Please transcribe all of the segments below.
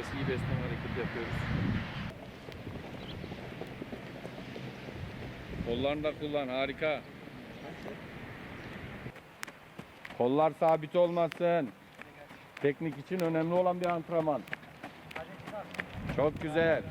öncesi iyi beslenme hareketi yapıyoruz. Kollarını da kullan harika. Kollar sabit olmasın. Teknik için önemli olan bir antrenman. Çok güzel.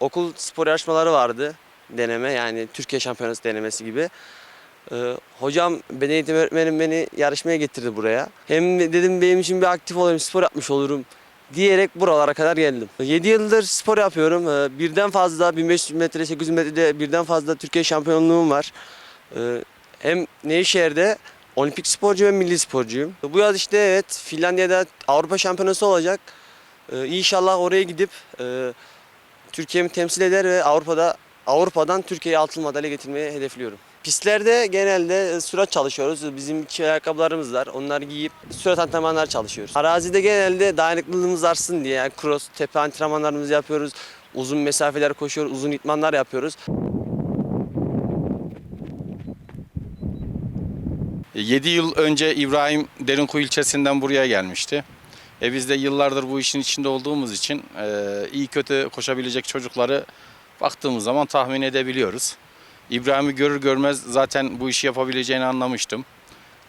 Okul spor yarışmaları vardı deneme yani Türkiye Şampiyonası denemesi gibi. Ee, hocam beden eğitim öğretmenim beni yarışmaya getirdi buraya. Hem dedim benim için bir aktif olayım spor yapmış olurum diyerek buralara kadar geldim. 7 yıldır spor yapıyorum. Ee, birden fazla 1500 metre 800 metrede birden fazla Türkiye şampiyonluğum var. Ee, hem Nevşehir'de olimpik sporcu ve milli sporcuyum. Bu yaz işte evet Finlandiya'da Avrupa şampiyonası olacak. Ee, inşallah oraya gidip e, Türkiye'mi temsil eder ve Avrupa'da Avrupa'dan Türkiye'ye altın madalya getirmeyi hedefliyorum. Pistlerde genelde e, sürat çalışıyoruz. Bizim iki ayakkabılarımız var. Onları giyip sürat antrenmanlar çalışıyoruz. Arazide genelde dayanıklılığımız artsın diye yani cross, tepe antrenmanlarımızı yapıyoruz. Uzun mesafeler koşuyoruz, uzun itmanlar yapıyoruz. 7 yıl önce İbrahim Derinkuyu ilçesinden buraya gelmişti. E biz de yıllardır bu işin içinde olduğumuz için e, iyi kötü koşabilecek çocukları baktığımız zaman tahmin edebiliyoruz. İbrahim'i görür görmez zaten bu işi yapabileceğini anlamıştım.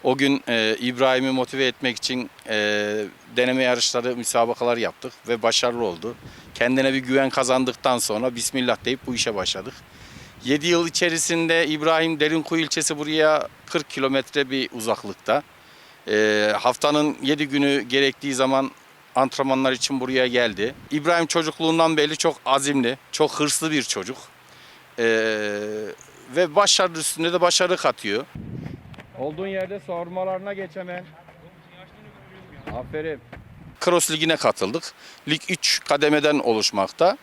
O gün e, İbrahim'i motive etmek için e, deneme yarışları, müsabakalar yaptık ve başarılı oldu. Kendine bir güven kazandıktan sonra Bismillah deyip bu işe başladık. 7 yıl içerisinde İbrahim Derinkuyu ilçesi buraya 40 kilometre bir uzaklıkta. Ee, haftanın 7 günü gerektiği zaman antrenmanlar için buraya geldi. İbrahim çocukluğundan beri çok azimli, çok hırslı bir çocuk. Ee, ve başarı üstünde de başarı katıyor. Olduğun yerde sormalarına geç hemen. Aferin. Cross Ligi'ne katıldık. Lig 3 kademeden oluşmakta.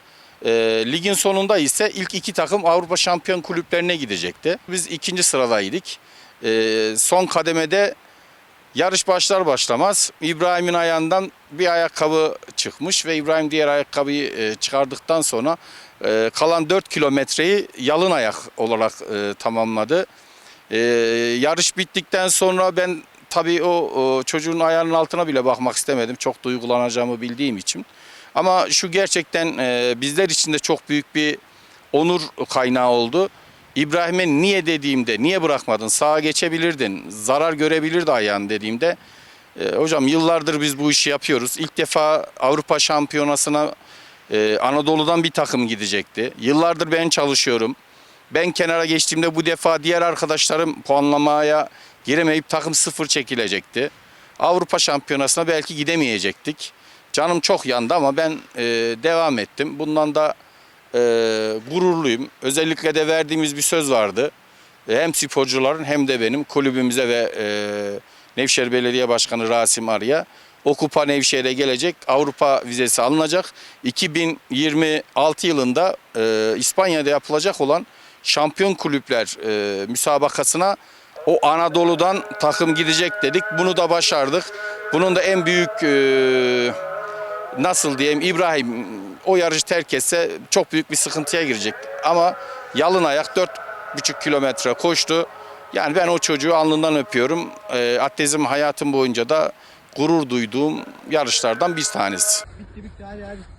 Ee, ligin sonunda ise ilk iki takım Avrupa Şampiyon kulüplerine gidecekti. Biz ikinci sıradaydık. Ee, son kademede yarış başlar başlamaz İbrahim'in ayağından bir ayakkabı çıkmış ve İbrahim diğer ayakkabıyı e, çıkardıktan sonra e, kalan 4 kilometreyi yalın ayak olarak e, tamamladı. Yarış bittikten sonra ben tabii o, çocuğun ayağının altına bile bakmak istemedim. Çok duygulanacağımı bildiğim için. Ama şu gerçekten bizler için de çok büyük bir onur kaynağı oldu. İbrahim'e niye dediğimde, niye bırakmadın, sağa geçebilirdin, zarar görebilirdi ayağın dediğimde, e, hocam yıllardır biz bu işi yapıyoruz. İlk defa Avrupa Şampiyonası'na e, Anadolu'dan bir takım gidecekti. Yıllardır ben çalışıyorum. Ben kenara geçtiğimde bu defa diğer arkadaşlarım puanlamaya giremeyip takım sıfır çekilecekti. Avrupa Şampiyonası'na belki gidemeyecektik. Canım çok yandı ama ben e, devam ettim. Bundan da e, gururluyum. Özellikle de verdiğimiz bir söz vardı. E, hem sporcuların hem de benim kulübümüze ve e, Nevşehir Belediye Başkanı Rasim Arya o kupa Nevşehir'e gelecek. Avrupa vizesi alınacak. 2026 yılında e, İspanya'da yapılacak olan Şampiyon Kulüpler e, müsabakasına o Anadolu'dan takım gidecek dedik. Bunu da başardık. Bunun da en büyük e, nasıl diyeyim İbrahim o yarışı terk etse çok büyük bir sıkıntıya girecek. Ama yalın ayak 4,5 kilometre koştu. Yani ben o çocuğu alnından öpüyorum. E, atletizm hayatım boyunca da gurur duyduğum yarışlardan bir tanesi. Bitti bitti hadi hadi.